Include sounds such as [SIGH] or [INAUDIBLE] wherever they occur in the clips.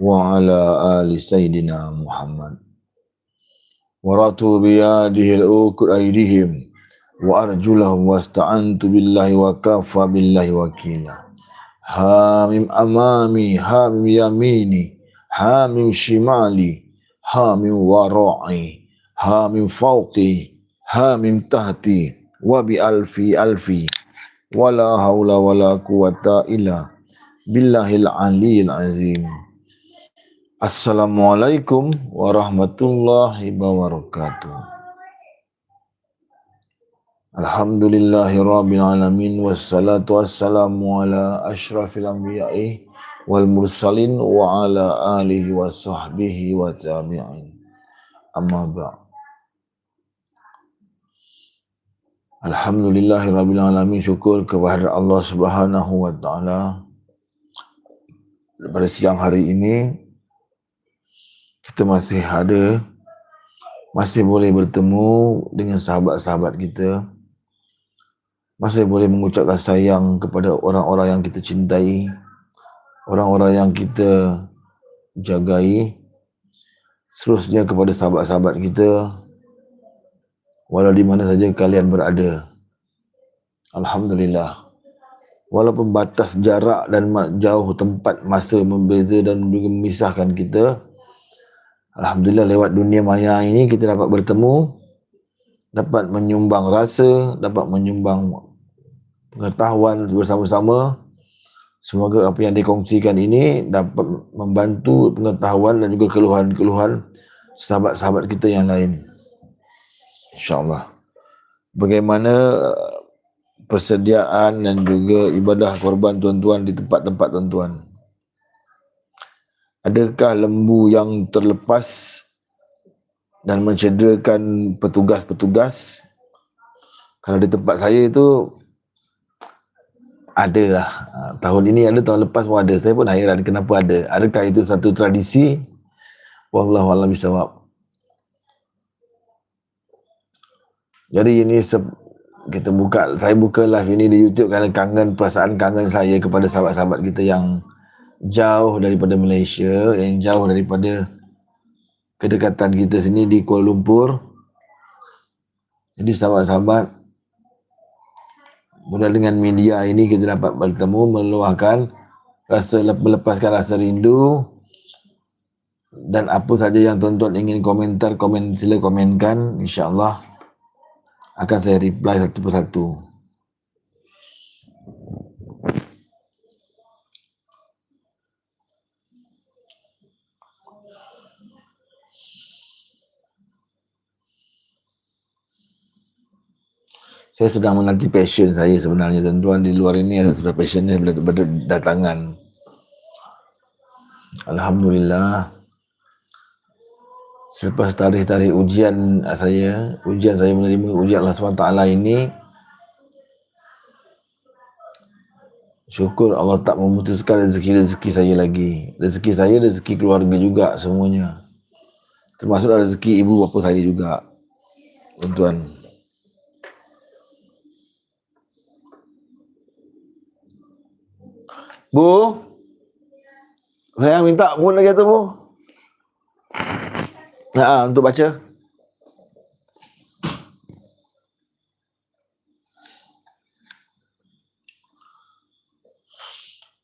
وعلى آل سيدنا محمد. ورأتوا بيده الأوكر أيديهم وأرجلهم واستعنت بالله وكفى بالله وكيلا. حامم أمامي حامم يميني حامم شمالي حامم ورائي حامم فوقي حامم تحتي وبألفي ألفي. ولا حول ولا قوة إلا بالله العلي العظيم. Assalamualaikum warahmatullahi wabarakatuh. Alhamdulillahirabbil alamin wassalatu wassalamu ala asyrafil anbiya'i wal mursalin wa ala alihi wa sahbihi wa tabi'in. Amma ba'. Alhamdulillahirabbil alamin syukur kepada Allah Subhanahu wa taala pada siang hari ini kita masih ada masih boleh bertemu dengan sahabat-sahabat kita. Masih boleh mengucapkan sayang kepada orang-orang yang kita cintai orang-orang yang kita jagai seterusnya kepada sahabat-sahabat kita. Walau di mana saja kalian berada. Alhamdulillah. Walaupun batas jarak dan jauh tempat masa membeza dan juga memisahkan kita Alhamdulillah lewat dunia maya ini kita dapat bertemu, dapat menyumbang rasa, dapat menyumbang pengetahuan bersama-sama. Semoga apa yang dikongsikan ini dapat membantu pengetahuan dan juga keluhan-keluhan sahabat-sahabat kita yang lain. InsyaAllah. Bagaimana uh, persediaan dan juga ibadah korban tuan-tuan di tempat-tempat tuan-tuan? Adakah lembu yang terlepas dan mencederakan petugas-petugas? Kalau di tempat saya itu ada lah ha, tahun ini ada tahun lepas pun ada. Saya pun hairan kenapa ada. Adakah itu satu tradisi? Wallahu alam bisawab jadi ini kita buka saya buka live ini di YouTube kerana kangen perasaan kangen saya kepada sahabat-sahabat kita yang jauh daripada Malaysia, yang jauh daripada kedekatan kita sini di Kuala Lumpur. Jadi sahabat-sahabat, mudah dengan media ini kita dapat bertemu, meluahkan rasa melepaskan rasa rindu dan apa saja yang tuan-tuan ingin komentar, komen sila komenkan, insya-Allah akan saya reply satu persatu. Saya sedang menanti passion saya sebenarnya tuan-tuan. Di luar ini sudah passionnya berdatangan Alhamdulillah. Selepas tarikh-tarikh ujian saya ujian saya menerima ujian Allah SWT ini syukur Allah tak memutuskan rezeki-rezeki saya lagi. Rezeki saya rezeki keluarga juga semuanya. Termasuk rezeki ibu bapa saya juga tuan-tuan Bu, saya minta pun lagi tu bu. Ya, untuk baca.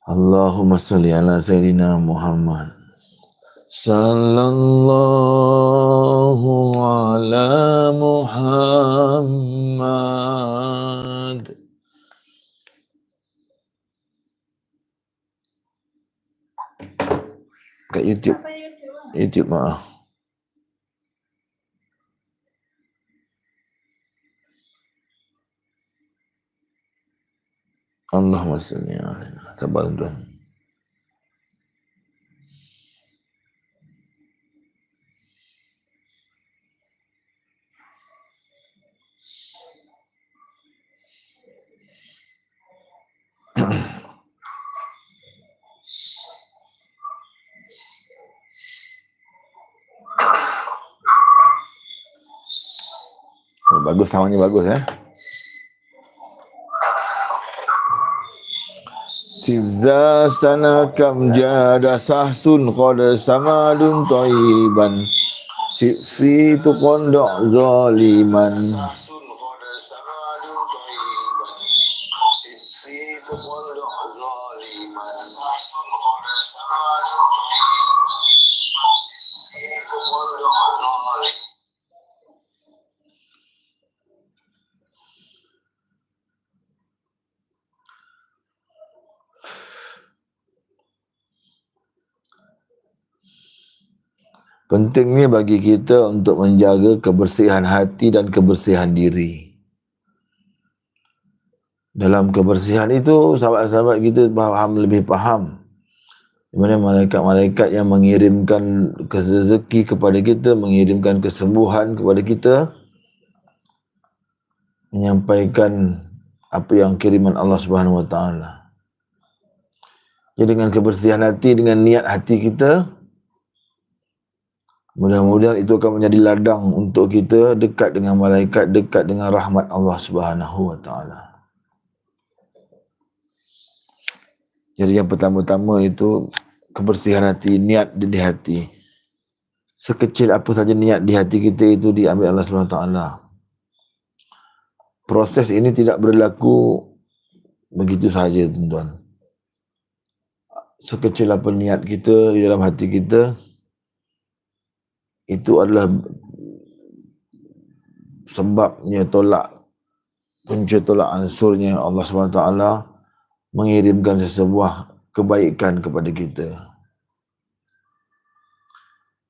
Allahumma salli ala Sayyidina Muhammad. Sallallahu ala Muhammad. Kat YouTube. YouTube? YouTube maaf. Allahumma salli ala Sabar tuan. [CLEARS THROAT] bagus sound bagus eh? Sibza sana kam jada sahsun qad samadun tayyiban. Sifi tu qondok zaliman Pentingnya bagi kita untuk menjaga kebersihan hati dan kebersihan diri. Dalam kebersihan itu, sahabat-sahabat kita faham lebih faham. Di mana malaikat-malaikat yang mengirimkan rezeki kepada kita, mengirimkan kesembuhan kepada kita, menyampaikan apa yang kiriman Allah Subhanahu Wa Taala. Jadi dengan kebersihan hati, dengan niat hati kita, Mudah-mudahan itu akan menjadi ladang untuk kita dekat dengan malaikat, dekat dengan rahmat Allah Subhanahu wa taala. Jadi yang pertama-tama itu kebersihan hati, niat di hati. Sekecil apa saja niat di hati kita itu diambil Allah Subhanahu wa taala. Proses ini tidak berlaku begitu saja tuan-tuan. Sekecil apa niat kita di dalam hati kita, itu adalah sebabnya tolak punca tolak ansurnya Allah SWT mengirimkan sesebuah kebaikan kepada kita.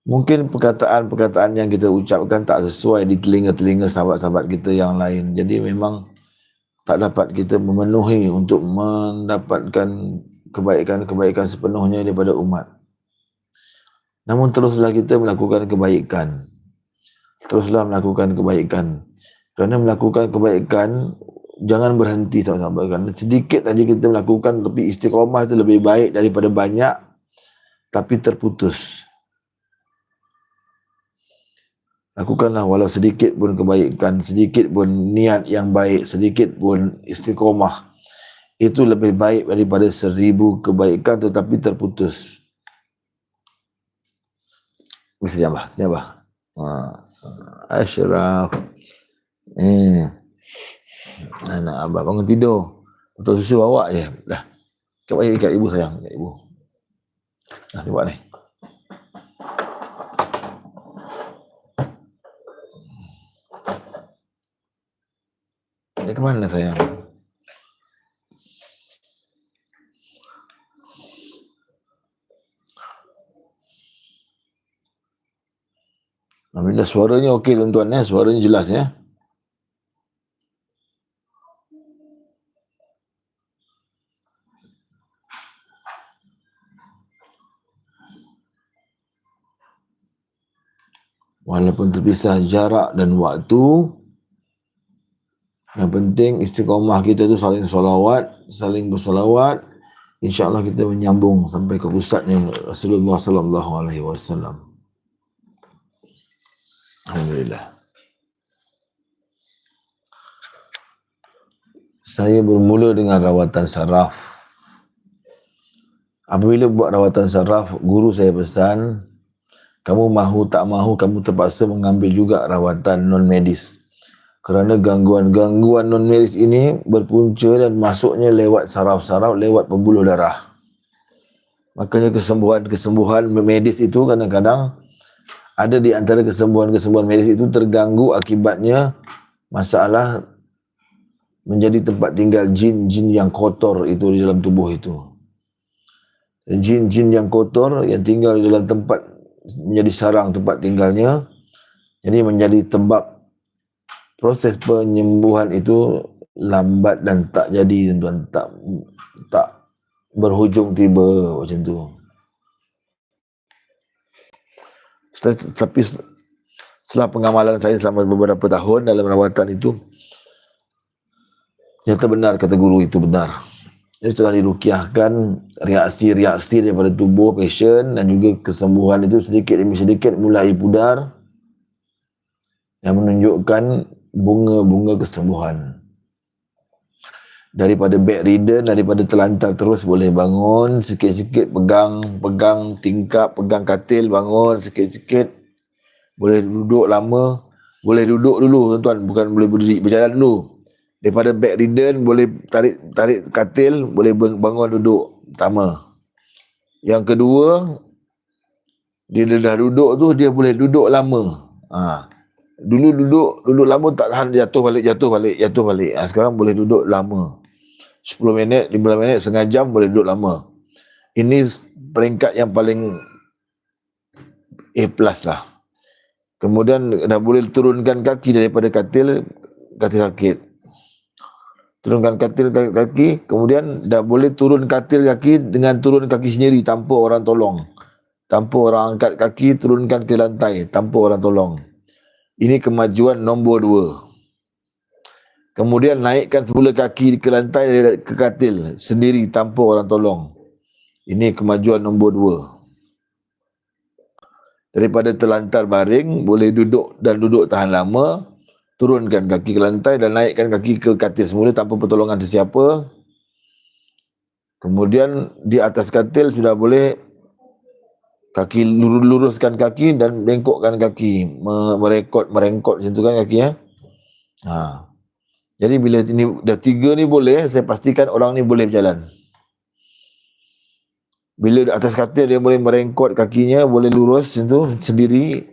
Mungkin perkataan-perkataan yang kita ucapkan tak sesuai di telinga-telinga sahabat-sahabat kita yang lain. Jadi memang tak dapat kita memenuhi untuk mendapatkan kebaikan-kebaikan sepenuhnya daripada umat. Namun teruslah kita melakukan kebaikan. Teruslah melakukan kebaikan. Kerana melakukan kebaikan, jangan berhenti sama-sama. Kerana sedikit saja kita melakukan, tapi istiqomah itu lebih baik daripada banyak, tapi terputus. Lakukanlah walau sedikit pun kebaikan, sedikit pun niat yang baik, sedikit pun istiqomah. Itu lebih baik daripada seribu kebaikan tetapi terputus. Mesti jambah, jambah. Ha. Ashraf. Eh. Anak abah bangun tidur. Betul susu bawa je. Dah. Kau bagi kat ibu sayang. Kat ibu. Nah, buat ni. Dia ke mana sayang? Alhamdulillah suaranya okey tuan-tuan ya, suaranya jelas ya. Walaupun terpisah jarak dan waktu, yang penting istiqamah kita tu saling solawat, saling bersolawat, insya-Allah kita menyambung sampai ke pusatnya Rasulullah sallallahu alaihi wasallam. Alhamdulillah. Saya bermula dengan rawatan saraf. Apabila buat rawatan saraf, guru saya pesan, kamu mahu tak mahu, kamu terpaksa mengambil juga rawatan non-medis. Kerana gangguan-gangguan non-medis ini berpunca dan masuknya lewat saraf-saraf, lewat pembuluh darah. Makanya kesembuhan-kesembuhan medis itu kadang-kadang ada di antara kesembuhan-kesembuhan medis itu terganggu akibatnya masalah menjadi tempat tinggal jin-jin yang kotor itu di dalam tubuh itu. Jin-jin yang kotor yang tinggal di dalam tempat menjadi sarang tempat tinggalnya jadi menjadi tebak proses penyembuhan itu lambat dan tak jadi tuan tak tak berhujung tiba macam tu. Tapi setelah pengamalan saya selama beberapa tahun dalam rawatan itu, nyata benar kata guru itu benar. Jadi setelah dirukiahkan reaksi-reaksi daripada tubuh pasien dan juga kesembuhan itu sedikit demi sedikit mulai pudar yang menunjukkan bunga-bunga kesembuhan. Daripada bedridden daripada terlantar terus boleh bangun sikit-sikit pegang pegang tingkap pegang katil bangun sikit-sikit. Boleh duduk lama boleh duduk dulu tuan-tuan. Bukan boleh berdiri berjalan dulu. Daripada bedridden boleh tarik tarik katil boleh bangun duduk pertama. Yang kedua dia dah duduk tu dia boleh duduk lama. Ha. dulu duduk duduk lama tak tahan jatuh balik jatuh balik jatuh balik. Ha. sekarang boleh duduk lama 10 minit, 15 minit, setengah jam boleh duduk lama. Ini peringkat yang paling A plus lah. Kemudian dah boleh turunkan kaki daripada katil, katil sakit. Turunkan katil kaki, kemudian dah boleh turun katil kaki dengan turun kaki sendiri tanpa orang tolong. Tanpa orang angkat kaki, turunkan ke lantai tanpa orang tolong. Ini kemajuan nombor dua. Kemudian naikkan semula kaki ke lantai ke katil sendiri tanpa orang tolong. Ini kemajuan nombor dua. Daripada terlantar baring, boleh duduk dan duduk tahan lama, turunkan kaki ke lantai dan naikkan kaki ke katil semula tanpa pertolongan sesiapa. Kemudian di atas katil sudah boleh kaki luruskan kaki dan bengkokkan kaki, merekod merengkot macam tu kan kaki ya. Ha. Jadi bila ini dah tiga ni boleh, saya pastikan orang ni boleh berjalan. Bila atas katil dia boleh merengkot kakinya, boleh lurus itu sendiri.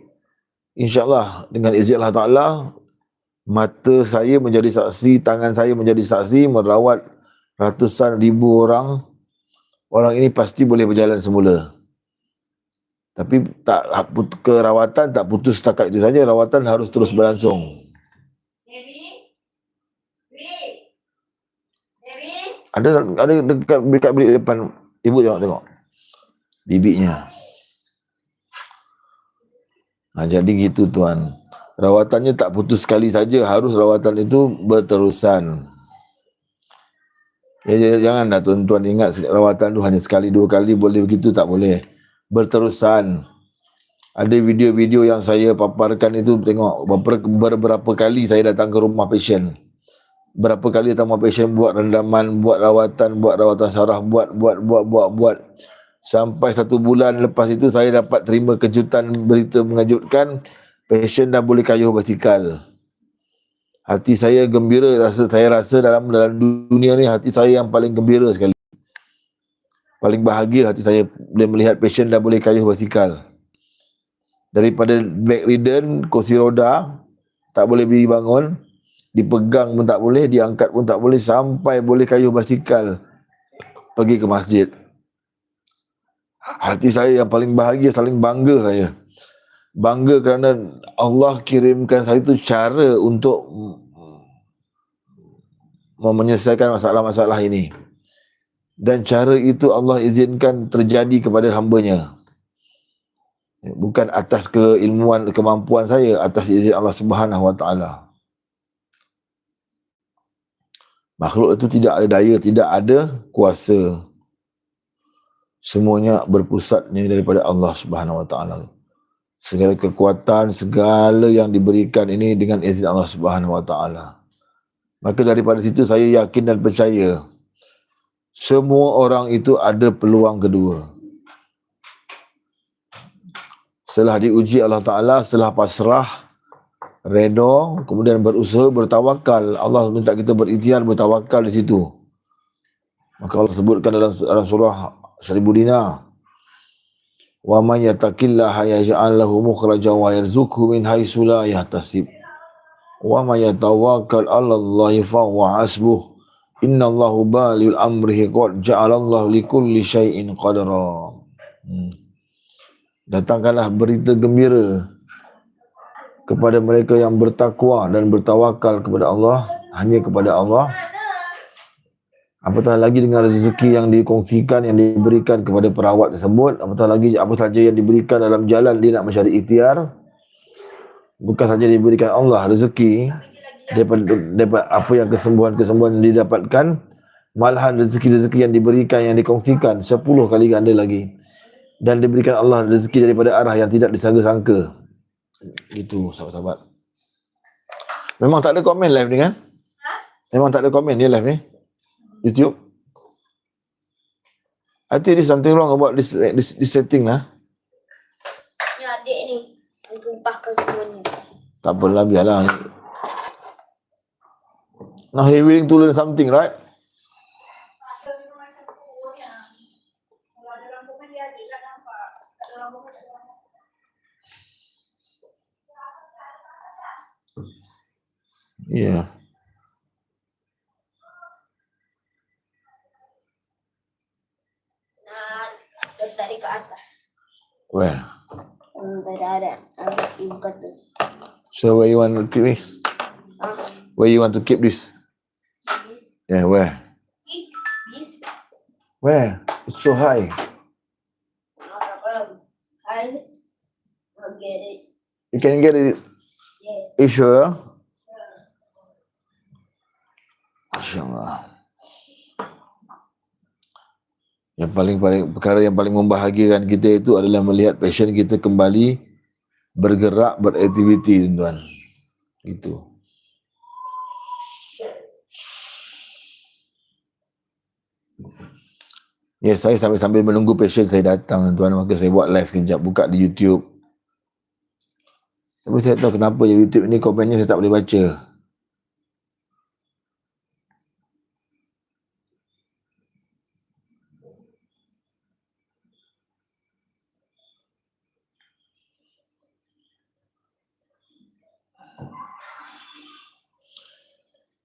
InsyaAllah dengan izin Allah Ta'ala, mata saya menjadi saksi, tangan saya menjadi saksi, merawat ratusan ribu orang. Orang ini pasti boleh berjalan semula. Tapi tak kerawatan tak putus setakat itu saja, rawatan harus terus berlangsung. Ada ada dekat dekat bilik depan ibu tengok tengok. Bibiknya. Nah, jadi gitu tuan. Rawatannya tak putus sekali saja, harus rawatan itu berterusan. Ya, ya janganlah tuan-tuan ingat rawatan itu hanya sekali dua kali boleh begitu tak boleh. Berterusan. Ada video-video yang saya paparkan itu tengok beberapa kali saya datang ke rumah pasien berapa kali tamu patient buat rendaman, buat rawatan, buat rawatan saraf, buat, buat, buat, buat, buat. Sampai satu bulan lepas itu saya dapat terima kejutan berita mengejutkan patient dah boleh kayuh basikal. Hati saya gembira, rasa saya rasa dalam dalam dunia ni hati saya yang paling gembira sekali. Paling bahagia hati saya boleh melihat patient dah boleh kayuh basikal. Daripada bedridden, kursi roda, tak boleh berdiri bangun, dipegang pun tak boleh, diangkat pun tak boleh sampai boleh kayu basikal pergi ke masjid. Hati saya yang paling bahagia, saling bangga saya. Bangga kerana Allah kirimkan saya itu cara untuk menyelesaikan masalah-masalah ini. Dan cara itu Allah izinkan terjadi kepada hambanya. Bukan atas keilmuan, kemampuan saya, atas izin Allah Subhanahu Wa Taala. Makhluk itu tidak ada daya, tidak ada kuasa. Semuanya berpusatnya daripada Allah Subhanahu Wa Taala. Segala kekuatan, segala yang diberikan ini dengan izin Allah Subhanahu Wa Taala. Maka daripada situ saya yakin dan percaya semua orang itu ada peluang kedua. Setelah diuji Allah Ta'ala, setelah pasrah, redha kemudian berusaha bertawakal. Allah minta kita berikhtiar bertawakal di situ. Maka Allah sebutkan dalam, dalam surah seribu dinar. Wa man yattaqillaha yaj'al lahu mukhrajan wa yarzuqhu min haitsu la yahtasib. Wa man yatawakkal 'ala Allah fa huwa hasbuh. Inna Allah balil amrihi qad ja'ala Allah likulli shay'in qadara hmm. datangkanlah berita gembira kepada mereka yang bertakwa dan bertawakal kepada Allah hanya kepada Allah. Apatah lagi dengan rezeki yang dikongsikan yang diberikan kepada perawat tersebut? Apatah lagi apa saja yang diberikan dalam jalan dia nak mencari ikhtiar? Bukan saja diberikan Allah rezeki daripada, daripada apa yang kesembuhan-kesembuhan yang didapatkan malahan rezeki-rezeki yang diberikan yang dikongsikan 10 kali ganda lagi. Dan diberikan Allah rezeki daripada arah yang tidak disangka-sangka Gitu sahabat-sahabat. Memang tak ada komen live ni kan? Memang tak ada komen ni live ni. YouTube? I think there's something wrong about this this, this setting lah. Ya, adik ni. Aku tumpahkan semuanya. Tak apalah, biarlah. Now he willing to learn something, right? Yeah. Nah, dia ke atas. Where? Tak ada. Angkat ibu. So where you want to keep this? Ah, Where you want to keep this? this, Yeah, where? this. Where? It's so high. I'll get it. You can get it. Yes. You sure? Masya Allah. Yang paling paling perkara yang paling membahagiakan kita itu adalah melihat passion kita kembali bergerak beraktiviti tuan-tuan. Gitu. Ya, saya sambil sambil menunggu passion saya datang tuan-tuan maka saya buat live sekejap buka di YouTube. Tapi saya tahu kenapa YouTube ni komennya saya tak boleh baca.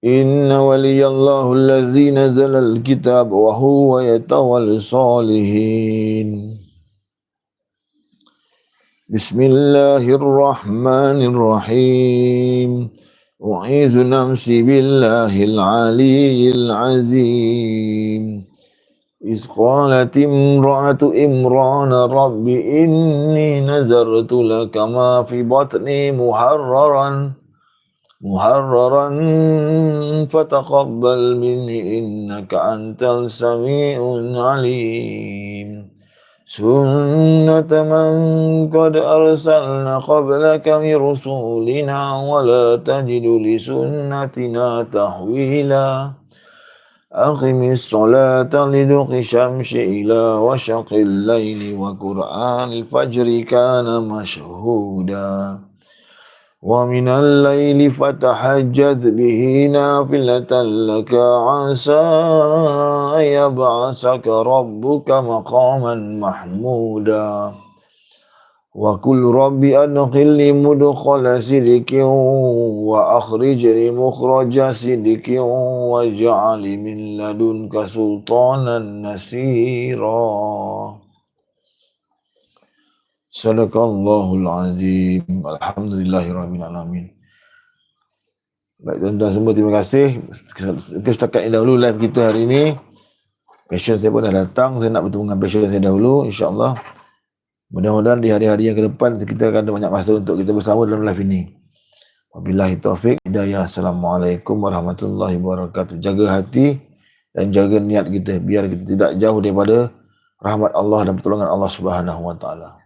إن ولي الله الذي نزل الكتاب وهو يتولى الصالحين. بسم الله الرحمن الرحيم. أعيذ نفسي بالله العلي العظيم. إذ قالت امرأة إمران رب إني نذرت لك ما في بطني محررا. محررا فتقبل مني إنك أنت السميع العليم سنة من قد أرسلنا قبلك من رسولنا ولا تجد لسنتنا تحويلا أقم الصلاة لدق الشمس إلى وشق الليل وقرآن الفجر كان مشهودا ومن الليل فتحجد به نافلة لك عسى أن يبعثك ربك مقاما محمودا. وقل رب أدخلني مدخل صدق وأخرجني مخرج صدق واجعل من لدنك سلطانا نصيرا Sadaqallahul azim. Alhamdulillahirrahmanirrahim. Baik tuan-tuan semua terima kasih. Setakat ini dahulu live kita hari ini. Passion saya pun dah datang. Saya nak bertemu dengan passion saya dahulu. InsyaAllah. Mudah-mudahan di hari-hari yang ke depan kita akan ada banyak masa untuk kita bersama dalam live ini. Wabillahi taufiq. Hidayah. Assalamualaikum warahmatullahi wabarakatuh. Jaga hati dan jaga niat kita. Biar kita tidak jauh daripada rahmat Allah dan pertolongan Allah subhanahu wa ta'ala.